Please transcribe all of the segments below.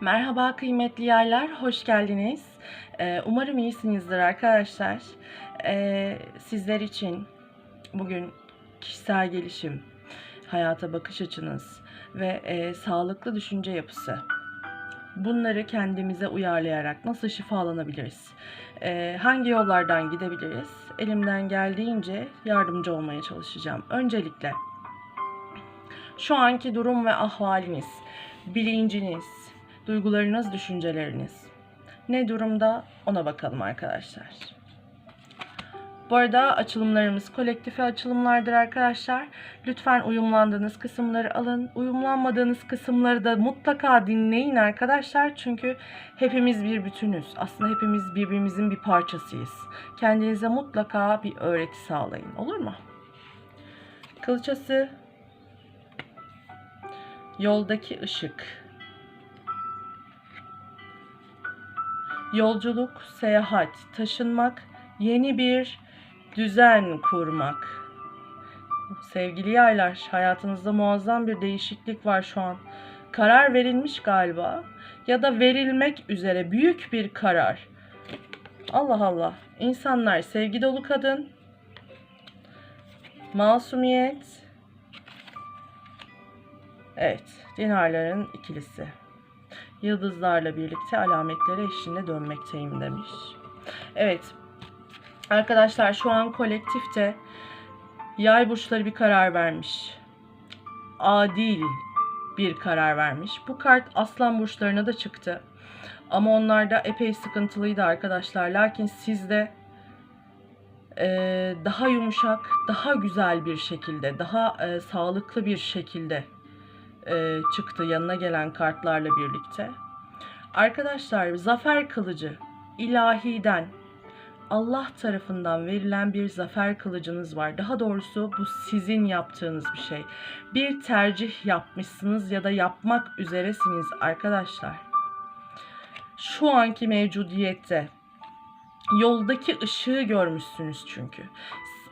Merhaba kıymetli yaylar, hoş geldiniz. Ee, umarım iyisinizdir arkadaşlar. Ee, sizler için bugün kişisel gelişim, hayata bakış açınız ve e, sağlıklı düşünce yapısı. Bunları kendimize uyarlayarak nasıl şifalanabiliriz? Ee, hangi yollardan gidebiliriz? Elimden geldiğince yardımcı olmaya çalışacağım. Öncelikle şu anki durum ve ahvaliniz, bilinciniz, duygularınız, düşünceleriniz ne durumda ona bakalım arkadaşlar. Bu arada açılımlarımız kolektife açılımlardır arkadaşlar. Lütfen uyumlandığınız kısımları alın. Uyumlanmadığınız kısımları da mutlaka dinleyin arkadaşlar. Çünkü hepimiz bir bütünüz. Aslında hepimiz birbirimizin bir parçasıyız. Kendinize mutlaka bir öğreti sağlayın. Olur mu? Kılıçası Yoldaki ışık. Yolculuk, seyahat, taşınmak, yeni bir düzen kurmak. Sevgili yaylar, hayatınızda muazzam bir değişiklik var şu an. Karar verilmiş galiba ya da verilmek üzere büyük bir karar. Allah Allah. İnsanlar sevgi dolu kadın, masumiyet, Evet, dinarların ikilisi. Yıldızlarla birlikte alametleri eşliğinde dönmekteyim demiş. Evet, arkadaşlar şu an kolektifte yay burçları bir karar vermiş. Adil bir karar vermiş. Bu kart aslan burçlarına da çıktı. Ama onlar da epey sıkıntılıydı arkadaşlar. Lakin sizde eee, daha yumuşak, daha güzel bir şekilde, daha eee, sağlıklı bir şekilde e, çıktı yanına gelen kartlarla birlikte. Arkadaşlar zafer kılıcı ilahiden Allah tarafından verilen bir zafer kılıcınız var. Daha doğrusu bu sizin yaptığınız bir şey. Bir tercih yapmışsınız ya da yapmak üzeresiniz arkadaşlar. Şu anki mevcudiyette yoldaki ışığı görmüşsünüz çünkü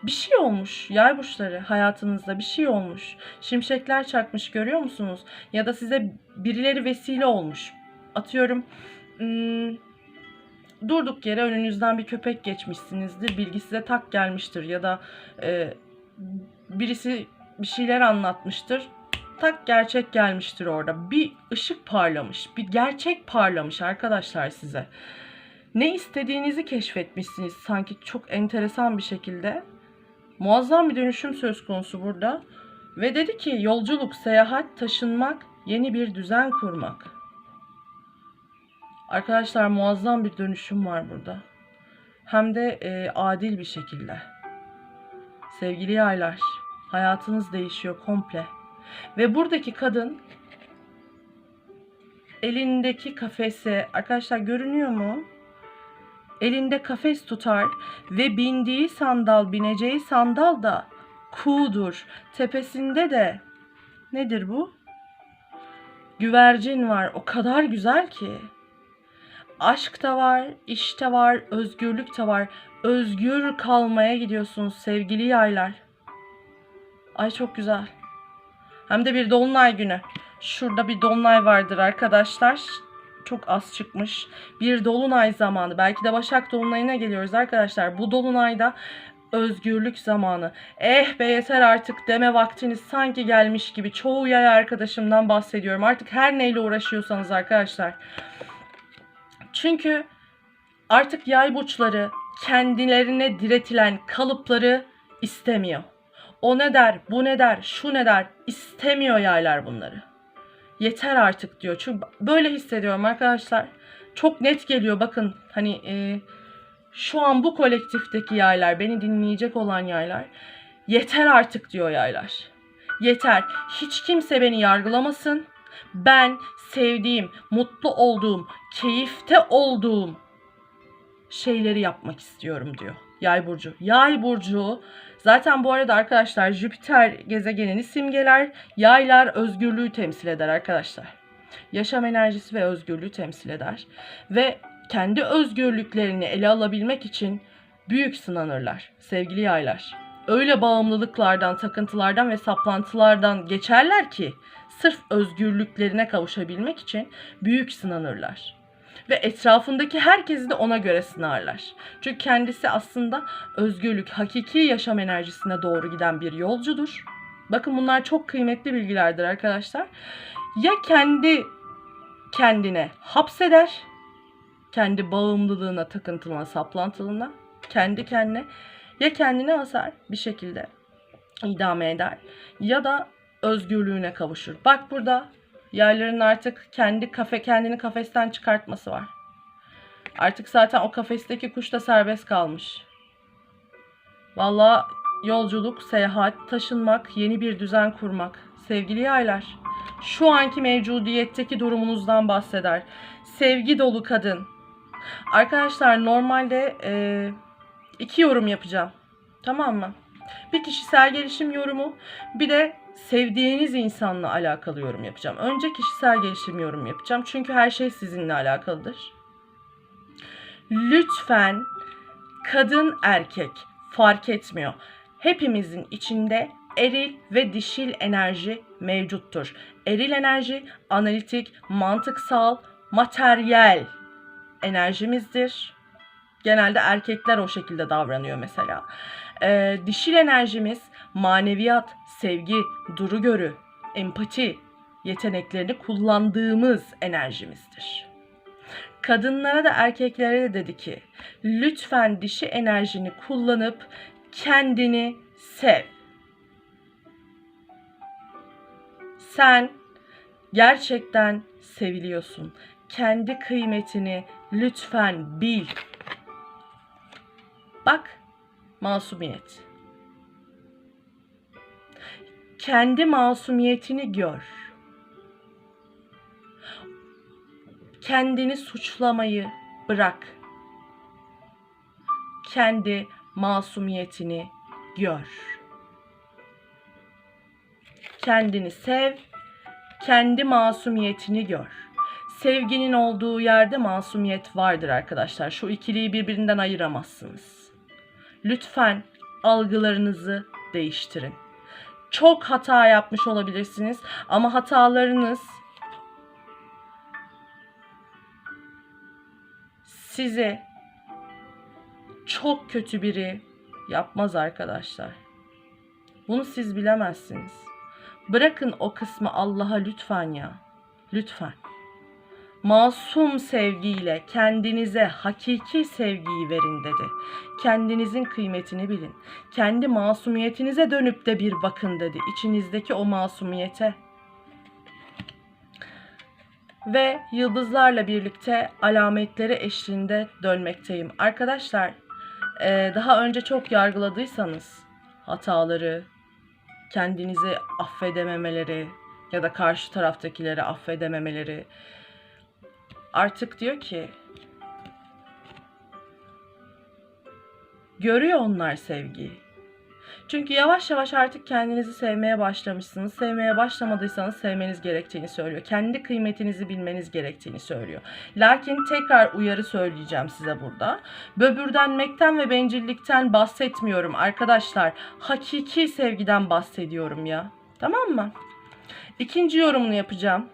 bir şey olmuş yay burçları hayatınızda bir şey olmuş. Şimşekler çakmış görüyor musunuz? Ya da size birileri vesile olmuş. Atıyorum hmm, durduk yere önünüzden bir köpek geçmişsinizdir. Bilgi size tak gelmiştir ya da e, birisi bir şeyler anlatmıştır. Tak gerçek gelmiştir orada. Bir ışık parlamış, bir gerçek parlamış arkadaşlar size. Ne istediğinizi keşfetmişsiniz sanki çok enteresan bir şekilde. Muazzam bir dönüşüm söz konusu burada. Ve dedi ki yolculuk, seyahat, taşınmak, yeni bir düzen kurmak. Arkadaşlar muazzam bir dönüşüm var burada. Hem de e, adil bir şekilde. Sevgili yaylar, hayatınız değişiyor komple. Ve buradaki kadın elindeki kafese, arkadaşlar görünüyor mu? Elinde kafes tutar ve bindiği sandal, bineceği sandal da kuğudur. Tepesinde de nedir bu? Güvercin var. O kadar güzel ki. Aşk da var, iş de var, özgürlük de var. Özgür kalmaya gidiyorsunuz sevgili yaylar. Ay çok güzel. Hem de bir dolunay günü. Şurada bir dolunay vardır arkadaşlar çok az çıkmış. Bir dolunay zamanı. Belki de Başak dolunayına geliyoruz arkadaşlar. Bu dolunayda özgürlük zamanı. Eh be yeter artık deme vaktiniz sanki gelmiş gibi. Çoğu yay arkadaşımdan bahsediyorum. Artık her neyle uğraşıyorsanız arkadaşlar. Çünkü artık yay burçları kendilerine diretilen kalıpları istemiyor. O ne der, bu ne der, şu ne der istemiyor yaylar bunları yeter artık diyor. Çünkü böyle hissediyorum arkadaşlar. Çok net geliyor bakın hani e, şu an bu kolektifteki yaylar beni dinleyecek olan yaylar yeter artık diyor yaylar. Yeter. Hiç kimse beni yargılamasın. Ben sevdiğim, mutlu olduğum, keyifte olduğum şeyleri yapmak istiyorum diyor. Yay burcu. Yay burcu zaten bu arada arkadaşlar Jüpiter gezegenini simgeler. Yaylar özgürlüğü temsil eder arkadaşlar. Yaşam enerjisi ve özgürlüğü temsil eder. Ve kendi özgürlüklerini ele alabilmek için büyük sınanırlar sevgili yaylar. öyle bağımlılıklardan, takıntılardan ve saplantılardan geçerler ki sırf özgürlüklerine kavuşabilmek için büyük sınanırlar. Ve etrafındaki herkesi de ona göre sınarlar. Çünkü kendisi aslında özgürlük, hakiki yaşam enerjisine doğru giden bir yolcudur. Bakın bunlar çok kıymetli bilgilerdir arkadaşlar. Ya kendi kendine hapseder, kendi bağımlılığına, takıntılığına, saplantılığına, kendi kendine ya kendini asar bir şekilde idame eder ya da özgürlüğüne kavuşur. Bak burada yerlerin artık kendi kafe kendini kafesten çıkartması var. Artık zaten o kafesteki kuş da serbest kalmış. Vallahi yolculuk, seyahat, taşınmak, yeni bir düzen kurmak. Sevgili yaylar, şu anki mevcudiyetteki durumunuzdan bahseder. Sevgi dolu kadın. Arkadaşlar normalde e, iki yorum yapacağım. Tamam mı? Bir kişisel gelişim yorumu, bir de sevdiğiniz insanla alakalı yorum yapacağım. Önce kişisel gelişim yorum yapacağım. Çünkü her şey sizinle alakalıdır. Lütfen kadın erkek fark etmiyor. Hepimizin içinde eril ve dişil enerji mevcuttur. Eril enerji analitik, mantıksal, materyal enerjimizdir. Genelde erkekler o şekilde davranıyor mesela. Ee, dişil enerjimiz maneviyat, sevgi, duru görü, empati yeteneklerini kullandığımız enerjimizdir. Kadınlara da erkeklere de dedi ki lütfen dişi enerjini kullanıp kendini sev. Sen gerçekten seviliyorsun. Kendi kıymetini lütfen bil. Bak, masumiyet. Kendi masumiyetini gör. Kendini suçlamayı bırak. Kendi masumiyetini gör. Kendini sev, kendi masumiyetini gör. Sevginin olduğu yerde masumiyet vardır arkadaşlar. Şu ikiliyi birbirinden ayıramazsınız. Lütfen algılarınızı değiştirin. Çok hata yapmış olabilirsiniz ama hatalarınız sizi çok kötü biri yapmaz arkadaşlar. Bunu siz bilemezsiniz. Bırakın o kısmı Allah'a lütfen ya. Lütfen. Masum sevgiyle kendinize hakiki sevgiyi verin dedi. Kendinizin kıymetini bilin. Kendi masumiyetinize dönüp de bir bakın dedi. İçinizdeki o masumiyete. Ve yıldızlarla birlikte alametleri eşliğinde dönmekteyim. Arkadaşlar e, daha önce çok yargıladıysanız hataları, kendinizi affedememeleri ya da karşı taraftakileri affedememeleri artık diyor ki görüyor onlar sevgiyi. Çünkü yavaş yavaş artık kendinizi sevmeye başlamışsınız. Sevmeye başlamadıysanız sevmeniz gerektiğini söylüyor. Kendi kıymetinizi bilmeniz gerektiğini söylüyor. Lakin tekrar uyarı söyleyeceğim size burada. Böbürdenmekten ve bencillikten bahsetmiyorum arkadaşlar. Hakiki sevgiden bahsediyorum ya. Tamam mı? İkinci yorumunu yapacağım.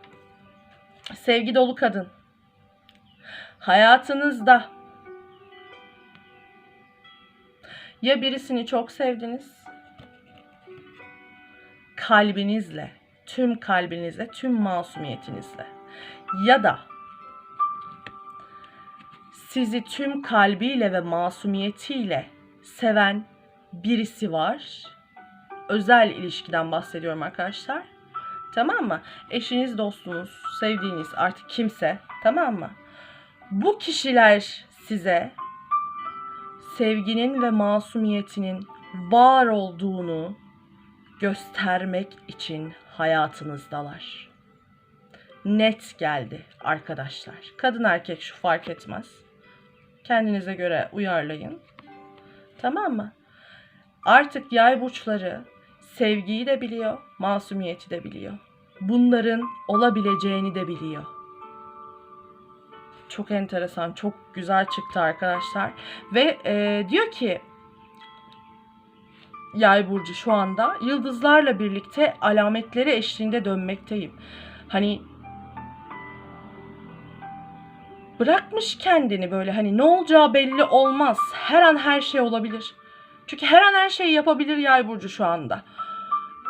Sevgi dolu kadın. Hayatınızda ya birisini çok sevdiniz kalbinizle, tüm kalbinizle, tüm masumiyetinizle ya da sizi tüm kalbiyle ve masumiyetiyle seven birisi var. Özel ilişkiden bahsediyorum arkadaşlar. Tamam mı? Eşiniz, dostunuz, sevdiğiniz artık kimse, tamam mı? Bu kişiler size sevginin ve masumiyetinin var olduğunu göstermek için hayatınızdalar. Net geldi arkadaşlar. Kadın erkek şu fark etmez. Kendinize göre uyarlayın. Tamam mı? Artık yay burçları sevgiyi de biliyor, masumiyeti de biliyor. Bunların olabileceğini de biliyor. Çok enteresan, çok güzel çıktı arkadaşlar. Ve e, diyor ki Yay burcu şu anda yıldızlarla birlikte alametleri eşliğinde dönmekteyim. Hani bırakmış kendini böyle hani ne olacağı belli olmaz. Her an her şey olabilir. Çünkü her an her şeyi yapabilir Yay burcu şu anda.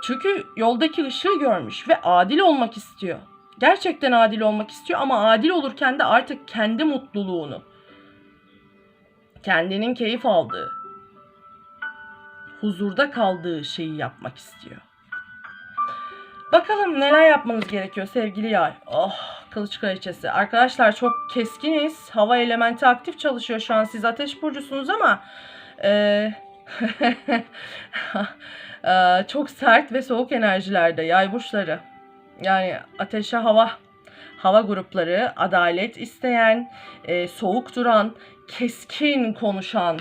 Çünkü yoldaki ışığı görmüş ve adil olmak istiyor. Gerçekten adil olmak istiyor ama adil olurken de artık kendi mutluluğunu, kendinin keyif aldığı, huzurda kaldığı şeyi yapmak istiyor. Bakalım neler yapmanız gerekiyor sevgili yay. Oh kılıç kraliçesi. Arkadaşlar çok keskiniz. Hava elementi aktif çalışıyor şu an. Siz ateş burcusunuz ama eee, eee, çok sert ve soğuk enerjilerde yay burçları. Yani ateşe hava hava grupları adalet isteyen, eee, soğuk duran, keskin konuşan,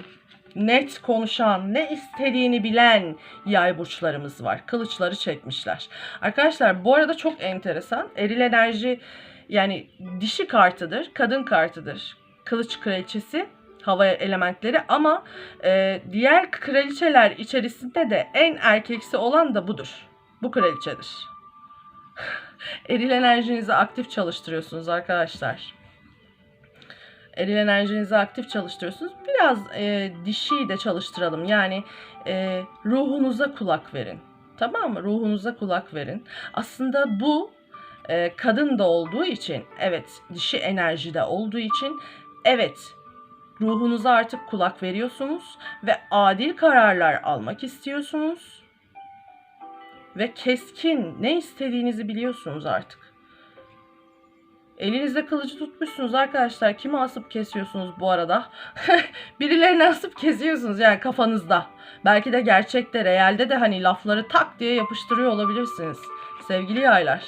net konuşan, ne istediğini bilen yay burçlarımız var. Kılıçları çekmişler. Arkadaşlar bu arada çok enteresan. Eril enerji yani dişi kartıdır, kadın kartıdır. Kılıç kraliçesi hava elementleri ama e, diğer kraliçeler içerisinde de en erkeksi olan da budur. Bu kraliçedir. Eril enerjinizi aktif çalıştırıyorsunuz arkadaşlar. Eril enerjinizi aktif çalıştırıyorsunuz. Biraz e, dişiyi de çalıştıralım. Yani e, ruhunuza kulak verin. Tamam mı? Ruhunuza kulak verin. Aslında bu e, kadın da olduğu için, evet dişi enerjide olduğu için, evet ruhunuza artık kulak veriyorsunuz ve adil kararlar almak istiyorsunuz. Ve keskin ne istediğinizi biliyorsunuz artık. Elinizde kılıcı tutmuşsunuz arkadaşlar. Kimi asıp kesiyorsunuz bu arada? Birilerini asıp kesiyorsunuz yani kafanızda. Belki de gerçekte, realde de hani lafları tak diye yapıştırıyor olabilirsiniz. Sevgili yaylar.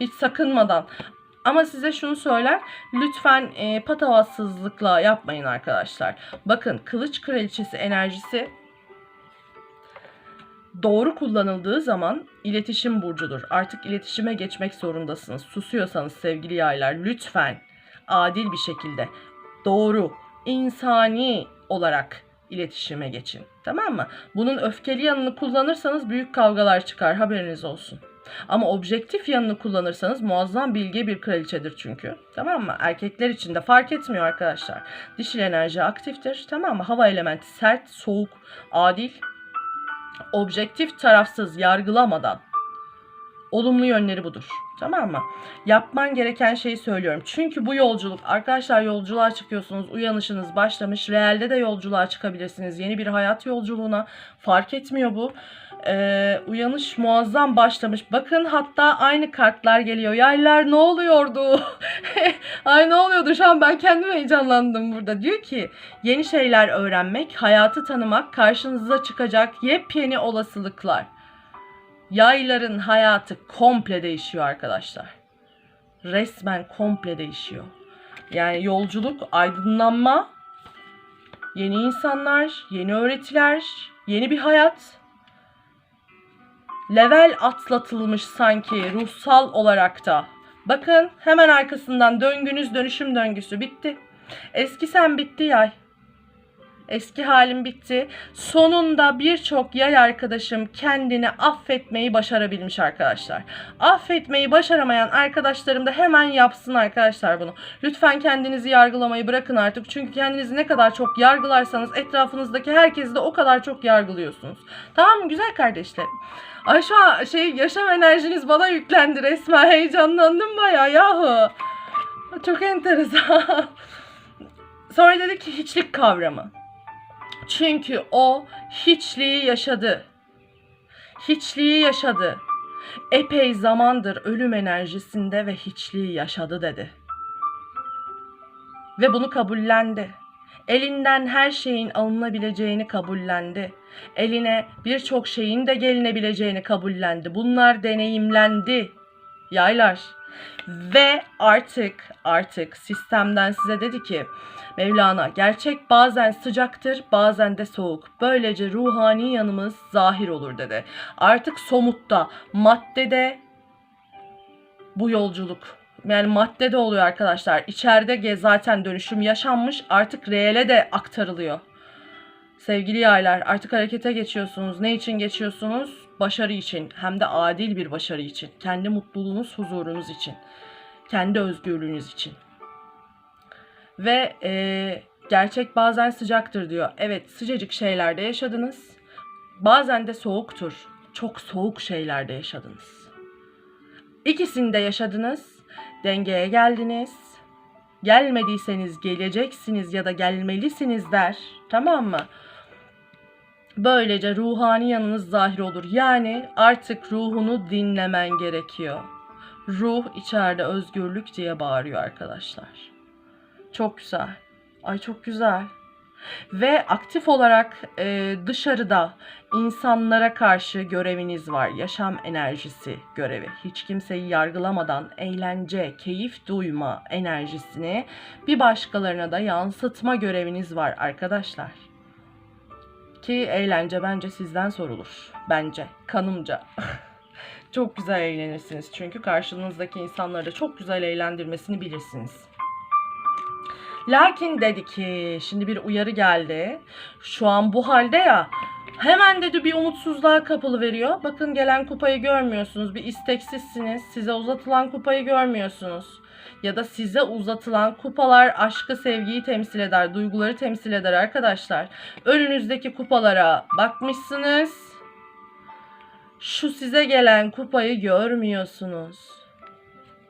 Hiç sakınmadan. Ama size şunu söyler. Lütfen e, patavatsızlıkla yapmayın arkadaşlar. Bakın kılıç kraliçesi enerjisi doğru kullanıldığı zaman iletişim burcudur. Artık iletişime geçmek zorundasınız. Susuyorsanız sevgili yaylar lütfen adil bir şekilde doğru, insani olarak iletişime geçin. Tamam mı? Bunun öfkeli yanını kullanırsanız büyük kavgalar çıkar. Haberiniz olsun. Ama objektif yanını kullanırsanız muazzam bilge bir kraliçedir çünkü. Tamam mı? Erkekler için de fark etmiyor arkadaşlar. Dişil enerji aktiftir. Tamam mı? Hava elementi sert, soğuk, adil objektif tarafsız yargılamadan olumlu yönleri budur. Tamam mı? Yapman gereken şeyi söylüyorum. Çünkü bu yolculuk arkadaşlar yolculuğa çıkıyorsunuz. Uyanışınız başlamış. Realde de yolculuğa çıkabilirsiniz. Yeni bir hayat yolculuğuna fark etmiyor bu. Ee, uyanış muazzam başlamış. Bakın hatta aynı kartlar geliyor. Yaylar ne oluyordu? Ay ne oluyordu? Şu an ben kendim heyecanlandım burada. Diyor ki yeni şeyler öğrenmek, hayatı tanımak, karşınıza çıkacak yepyeni olasılıklar. Yayların hayatı komple değişiyor arkadaşlar. Resmen komple değişiyor. Yani yolculuk, aydınlanma, yeni insanlar, yeni öğretiler, yeni bir hayat. Level atlatılmış sanki ruhsal olarak da. Bakın hemen arkasından döngünüz dönüşüm döngüsü bitti. Eski sen bitti yay. Eski halim bitti. Sonunda birçok yay arkadaşım kendini affetmeyi başarabilmiş arkadaşlar. Affetmeyi başaramayan arkadaşlarım da hemen yapsın arkadaşlar bunu. Lütfen kendinizi yargılamayı bırakın artık. Çünkü kendinizi ne kadar çok yargılarsanız etrafınızdaki herkesi de o kadar çok yargılıyorsunuz. Tamam mı güzel kardeşlerim? Ay şu an şey yaşam enerjiniz bana yüklendi resmen. Heyecanlandım bayağı yahu. Çok enteresan. Sonra dedi ki hiçlik kavramı. Çünkü o hiçliği yaşadı. Hiçliği yaşadı. Epey zamandır ölüm enerjisinde ve hiçliği yaşadı dedi. Ve bunu kabullendi. Elinden her şeyin alınabileceğini kabullendi. Eline birçok şeyin de gelinebileceğini kabullendi. Bunlar deneyimlendi. Yaylar. Ve artık artık sistemden size dedi ki Mevlana gerçek bazen sıcaktır bazen de soğuk. Böylece ruhani yanımız zahir olur dedi. Artık somutta maddede bu yolculuk yani maddede oluyor arkadaşlar. İçeride zaten dönüşüm yaşanmış artık reele de aktarılıyor. Sevgili yaylar artık harekete geçiyorsunuz. Ne için geçiyorsunuz? Başarı için. Hem de adil bir başarı için. Kendi mutluluğunuz, huzurunuz için. Kendi özgürlüğünüz için. Ve e, gerçek bazen sıcaktır diyor. Evet sıcacık şeylerde yaşadınız. Bazen de soğuktur. Çok soğuk şeylerde yaşadınız. İkisini de yaşadınız. Dengeye geldiniz. Gelmediyseniz geleceksiniz ya da gelmelisiniz der. Tamam mı? Böylece ruhani yanınız zahir olur. Yani artık ruhunu dinlemen gerekiyor. Ruh içeride özgürlük diye bağırıyor arkadaşlar. Çok güzel. Ay çok güzel. Ve aktif olarak e, dışarıda insanlara karşı göreviniz var. Yaşam enerjisi görevi. Hiç kimseyi yargılamadan eğlence, keyif duyma enerjisini bir başkalarına da yansıtma göreviniz var arkadaşlar. Ki eğlence bence sizden sorulur. Bence. Kanımca. çok güzel eğlenirsiniz. Çünkü karşınızdaki insanları da çok güzel eğlendirmesini bilirsiniz. Lakin dedi ki şimdi bir uyarı geldi. Şu an bu halde ya hemen dedi bir umutsuzluğa kapılı veriyor. Bakın gelen kupayı görmüyorsunuz. Bir isteksizsiniz. Size uzatılan kupayı görmüyorsunuz. Ya da size uzatılan kupalar aşkı, sevgiyi temsil eder, duyguları temsil eder arkadaşlar. Önünüzdeki kupalara bakmışsınız. Şu size gelen kupayı görmüyorsunuz.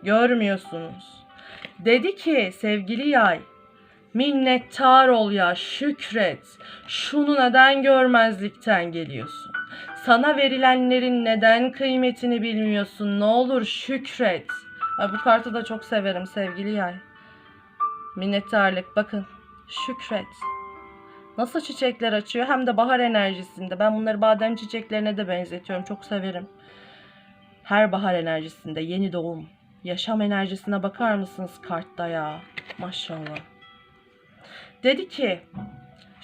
Görmüyorsunuz. Dedi ki sevgili yay Minnettar ol ya, şükret. Şunu neden görmezlikten geliyorsun? Sana verilenlerin neden kıymetini bilmiyorsun? Ne olur şükret. Ay bu kartı da çok severim sevgili yay. Minnettarlık bakın. Şükret. Nasıl çiçekler açıyor hem de bahar enerjisinde. Ben bunları badem çiçeklerine de benzetiyorum. Çok severim. Her bahar enerjisinde yeni doğum. Yaşam enerjisine bakar mısınız kartta ya? Maşallah. Dedi ki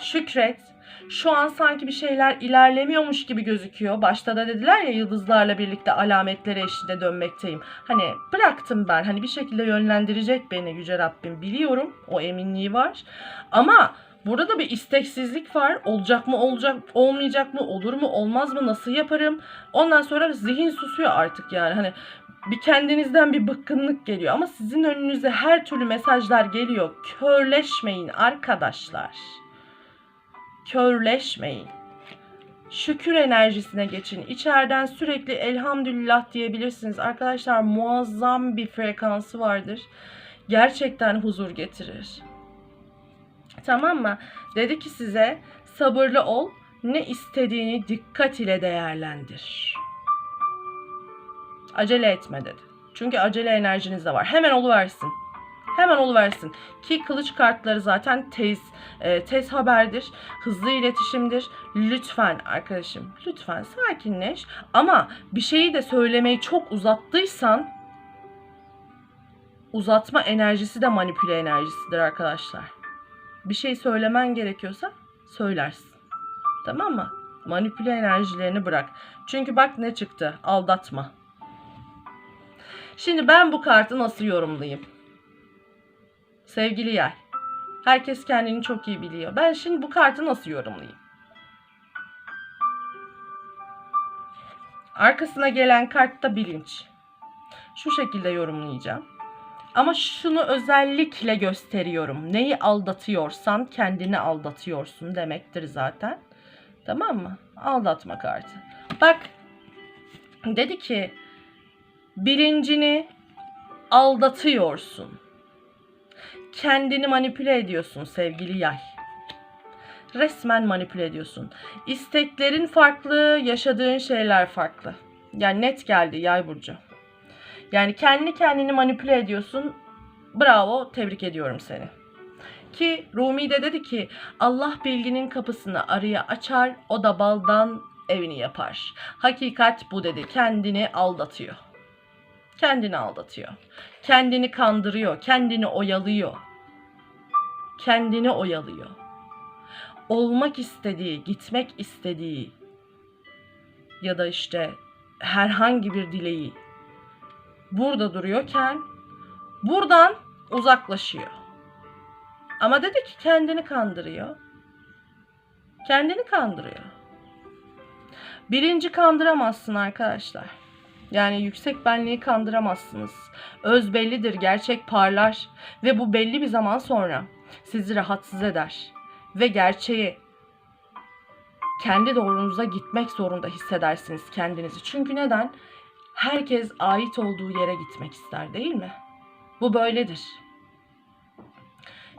Şükret şu an sanki bir şeyler ilerlemiyormuş gibi gözüküyor. Başta da dediler ya yıldızlarla birlikte alametlere eşliğinde dönmekteyim. Hani bıraktım ben. Hani bir şekilde yönlendirecek beni Yüce Rabbim. Biliyorum. O eminliği var. Ama burada da bir isteksizlik var. Olacak mı olacak olmayacak mı olur mu olmaz mı nasıl yaparım? Ondan sonra zihin susuyor artık yani. Hani bir kendinizden bir bıkkınlık geliyor ama sizin önünüze her türlü mesajlar geliyor. Körleşmeyin arkadaşlar. Körleşmeyin. Şükür enerjisine geçin. İçeriden sürekli elhamdülillah diyebilirsiniz. Arkadaşlar muazzam bir frekansı vardır. Gerçekten huzur getirir. Tamam mı? Dedi ki size sabırlı ol. Ne istediğini dikkat ile değerlendir. Acele etme dedi. Çünkü acele enerjiniz de var. Hemen oluversin. Hemen oluversin. Ki kılıç kartları zaten tez, e, tez haberdir. Hızlı iletişimdir. Lütfen arkadaşım lütfen sakinleş. Ama bir şeyi de söylemeyi çok uzattıysan uzatma enerjisi de manipüle enerjisidir arkadaşlar. Bir şey söylemen gerekiyorsa söylersin. Tamam mı? Manipüle enerjilerini bırak. Çünkü bak ne çıktı. Aldatma. Şimdi ben bu kartı nasıl yorumlayayım? Sevgili yer. Herkes kendini çok iyi biliyor. Ben şimdi bu kartı nasıl yorumlayayım? Arkasına gelen kartta bilinç. Şu şekilde yorumlayacağım. Ama şunu özellikle gösteriyorum. Neyi aldatıyorsan kendini aldatıyorsun demektir zaten. Tamam mı? Aldatma kartı. Bak dedi ki bilincini aldatıyorsun. Kendini manipüle ediyorsun sevgili yay. Resmen manipüle ediyorsun. İsteklerin farklı, yaşadığın şeyler farklı. Yani net geldi yay burcu. Yani kendi kendini manipüle ediyorsun. Bravo, tebrik ediyorum seni. Ki Rumi de dedi ki Allah bilginin kapısını arıya açar, o da baldan evini yapar. Hakikat bu dedi. Kendini aldatıyor. Kendini aldatıyor. Kendini kandırıyor, kendini oyalıyor. Kendini oyalıyor. Olmak istediği, gitmek istediği ya da işte herhangi bir dileği burada duruyorken buradan uzaklaşıyor. Ama dedi ki kendini kandırıyor. Kendini kandırıyor. Birinci kandıramazsın arkadaşlar. Yani yüksek benliği kandıramazsınız. Öz bellidir, gerçek parlar ve bu belli bir zaman sonra sizi rahatsız eder ve gerçeği kendi doğrunuza gitmek zorunda hissedersiniz kendinizi. Çünkü neden? Herkes ait olduğu yere gitmek ister değil mi? Bu böyledir.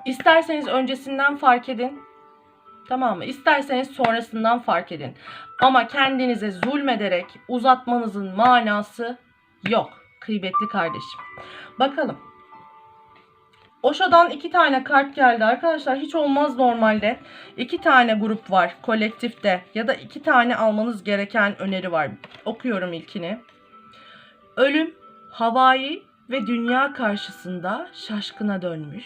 İsterseniz öncesinden fark edin. Tamam mı? İsterseniz sonrasından fark edin. Ama kendinize zulmederek uzatmanızın manası yok. Kıymetli kardeşim. Bakalım. Osho'dan iki tane kart geldi arkadaşlar. Hiç olmaz normalde. İki tane grup var kolektifte ya da iki tane almanız gereken öneri var. Okuyorum ilkini. Ölüm, havai ve dünya karşısında şaşkına dönmüş.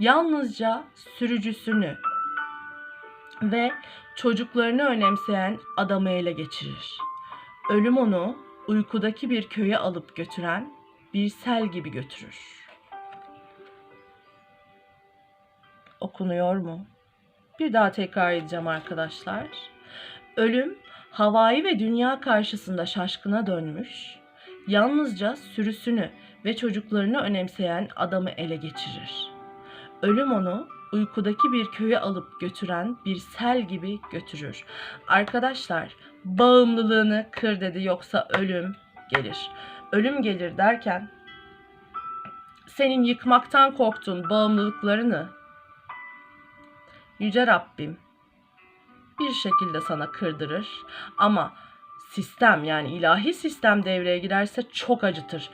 Yalnızca sürücüsünü ve çocuklarını önemseyen adamı ele geçirir. Ölüm onu uykudaki bir köye alıp götüren bir sel gibi götürür. Okunuyor mu? Bir daha tekrar edeceğim arkadaşlar. Ölüm havai ve dünya karşısında şaşkına dönmüş, yalnızca sürüsünü ve çocuklarını önemseyen adamı ele geçirir. Ölüm onu uykudaki bir köye alıp götüren bir sel gibi götürür. Arkadaşlar bağımlılığını kır dedi yoksa ölüm gelir. Ölüm gelir derken senin yıkmaktan korktuğun bağımlılıklarını Yüce Rabbim bir şekilde sana kırdırır ama sistem yani ilahi sistem devreye girerse çok acıtır.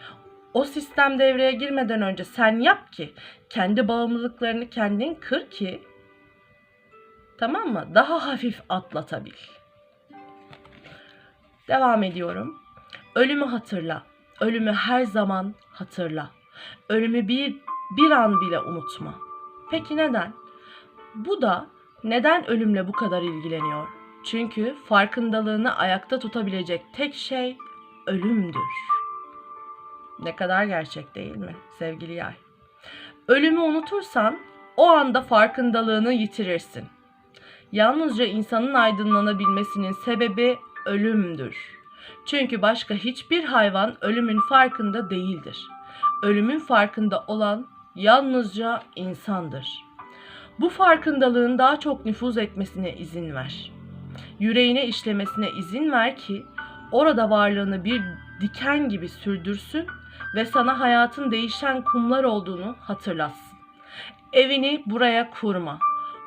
O sistem devreye girmeden önce sen yap ki kendi bağımlılıklarını kendin kır ki tamam mı? Daha hafif atlatabil. Devam ediyorum. Ölümü hatırla. Ölümü her zaman hatırla. Ölümü bir bir an bile unutma. Peki neden? Bu da neden ölümle bu kadar ilgileniyor? Çünkü farkındalığını ayakta tutabilecek tek şey ölümdür. Ne kadar gerçek değil mi sevgili yay? Ölümü unutursan o anda farkındalığını yitirirsin. Yalnızca insanın aydınlanabilmesinin sebebi ölümdür. Çünkü başka hiçbir hayvan ölümün farkında değildir. Ölümün farkında olan yalnızca insandır. Bu farkındalığın daha çok nüfuz etmesine izin ver. Yüreğine işlemesine izin ver ki orada varlığını bir diken gibi sürdürsün ve sana hayatın değişen kumlar olduğunu hatırlatsın. Evini buraya kurma.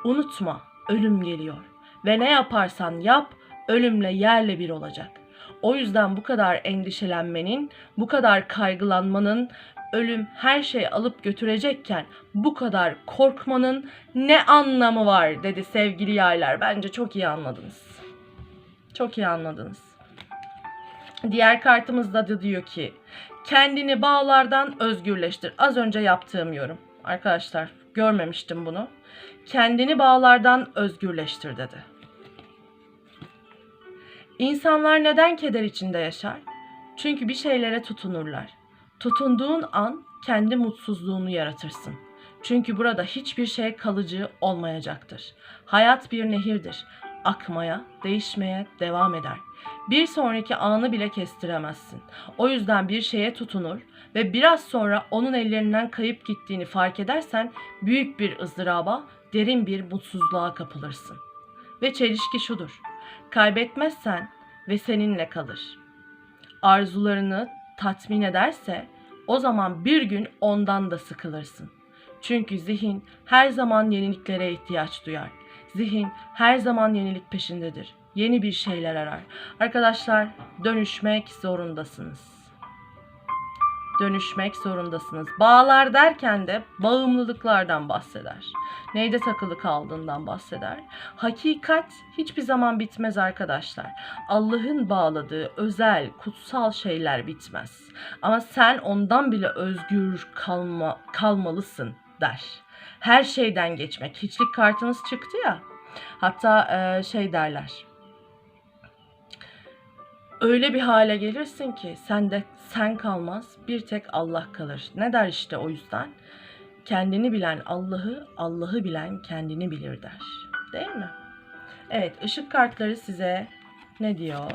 Unutma, ölüm geliyor ve ne yaparsan yap, ölümle yerle bir olacak. O yüzden bu kadar endişelenmenin, bu kadar kaygılanmanın, ölüm her şeyi alıp götürecekken bu kadar korkmanın ne anlamı var dedi sevgili yaylar. Bence çok iyi anladınız. Çok iyi anladınız. Diğer kartımızda da diyor ki kendini bağlardan özgürleştir. Az önce yaptığım yorum. Arkadaşlar görmemiştim bunu. Kendini bağlardan özgürleştir dedi. İnsanlar neden keder içinde yaşar? Çünkü bir şeylere tutunurlar. Tutunduğun an kendi mutsuzluğunu yaratırsın. Çünkü burada hiçbir şey kalıcı olmayacaktır. Hayat bir nehirdir. Akmaya, değişmeye devam eder. Bir sonraki anı bile kestiremezsin. O yüzden bir şeye tutunur ve biraz sonra onun ellerinden kayıp gittiğini fark edersen büyük bir ızdıraba, derin bir mutsuzluğa kapılırsın. Ve çelişki şudur. Kaybetmezsen ve seninle kalır. Arzularını tatmin ederse o zaman bir gün ondan da sıkılırsın. Çünkü zihin her zaman yeniliklere ihtiyaç duyar. Zihin her zaman yenilik peşindedir. Yeni bir şeyler arar. Arkadaşlar dönüşmek zorundasınız. Dönüşmek zorundasınız. Bağlar derken de bağımlılıklardan bahseder. Neyde takılı kaldığından bahseder. Hakikat hiçbir zaman bitmez arkadaşlar. Allah'ın bağladığı özel, kutsal şeyler bitmez. Ama sen ondan bile özgür kalma, kalmalısın der. Her şeyden geçmek. Hiçlik kartınız çıktı ya. Hatta e, şey derler. Öyle bir hale gelirsin ki sende sen kalmaz bir tek Allah kalır. Ne der işte o yüzden? Kendini bilen Allah'ı, Allah'ı bilen kendini bilir der. Değil mi? Evet, ışık kartları size ne diyor?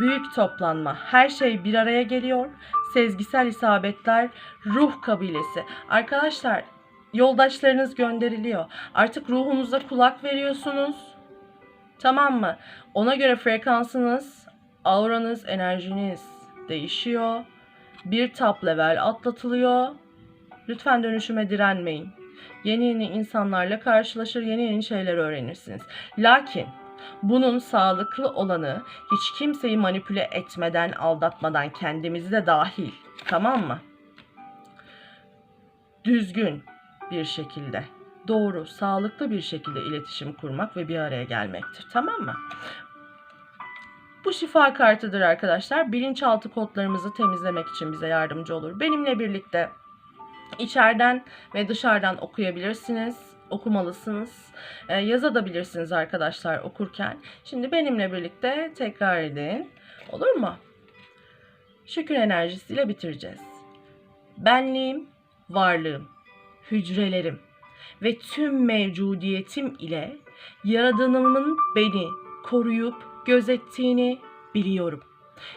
Büyük toplanma. Her şey bir araya geliyor. Sezgisel isabetler, ruh kabilesi. Arkadaşlar, yoldaşlarınız gönderiliyor. Artık ruhunuza kulak veriyorsunuz. Tamam mı? Ona göre frekansınız, auranız, enerjiniz değişiyor. Bir top level atlatılıyor. Lütfen dönüşüme direnmeyin. Yeni yeni insanlarla karşılaşır, yeni yeni şeyler öğrenirsiniz. Lakin bunun sağlıklı olanı hiç kimseyi manipüle etmeden, aldatmadan kendimizi de dahil. Tamam mı? Düzgün bir şekilde, doğru, sağlıklı bir şekilde iletişim kurmak ve bir araya gelmektir. Tamam mı? Bu şifa kartıdır arkadaşlar. Bilinçaltı kodlarımızı temizlemek için bize yardımcı olur. Benimle birlikte içeriden ve dışarıdan okuyabilirsiniz. Okumalısınız. Ee, yazabilirsiniz arkadaşlar okurken. Şimdi benimle birlikte tekrar edin. Olur mu? Şükür enerjisiyle bitireceğiz. Benliğim, varlığım, hücrelerim ve tüm mevcudiyetim ile Yaradanımın beni koruyup gözettiğini biliyorum.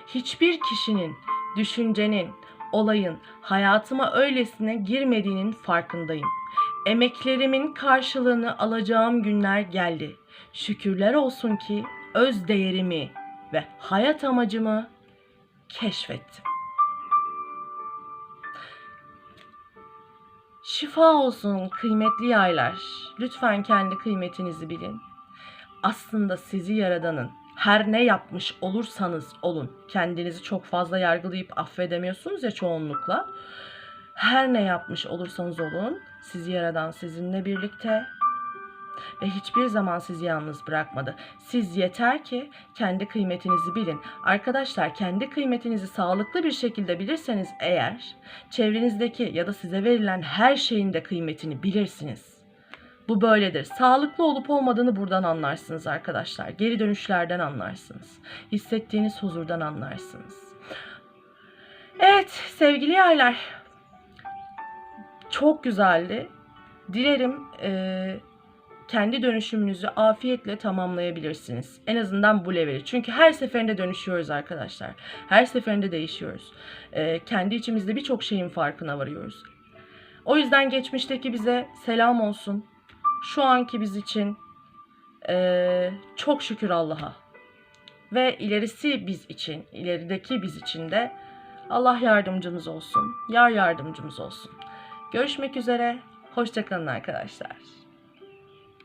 Hiçbir kişinin, düşüncenin, olayın hayatıma öylesine girmediğinin farkındayım. Emeklerimin karşılığını alacağım günler geldi. Şükürler olsun ki öz değerimi ve hayat amacımı keşfettim. Şifa olsun kıymetli yaylar. Lütfen kendi kıymetinizi bilin. Aslında sizi yaradanın her ne yapmış olursanız olun. Kendinizi çok fazla yargılayıp affedemiyorsunuz ya çoğunlukla. Her ne yapmış olursanız olun, sizi yaradan sizinle birlikte ve hiçbir zaman sizi yalnız bırakmadı. Siz yeter ki kendi kıymetinizi bilin. Arkadaşlar kendi kıymetinizi sağlıklı bir şekilde bilirseniz eğer çevrenizdeki ya da size verilen her şeyin de kıymetini bilirsiniz. Bu böyledir. Sağlıklı olup olmadığını buradan anlarsınız arkadaşlar. Geri dönüşlerden anlarsınız. Hissettiğiniz huzurdan anlarsınız. Evet sevgili yaylar. Çok güzeldi. Dilerim eee kendi dönüşümünüzü afiyetle tamamlayabilirsiniz. En azından bu leveli. Çünkü her seferinde dönüşüyoruz arkadaşlar. Her seferinde değişiyoruz. Ee, kendi içimizde birçok şeyin farkına varıyoruz. O yüzden geçmişteki bize selam olsun. Şu anki biz için ee, çok şükür Allah'a. Ve ilerisi biz için, ilerideki biz için de Allah yardımcımız olsun. Yar yardımcımız olsun. Görüşmek üzere. Hoşçakalın arkadaşlar.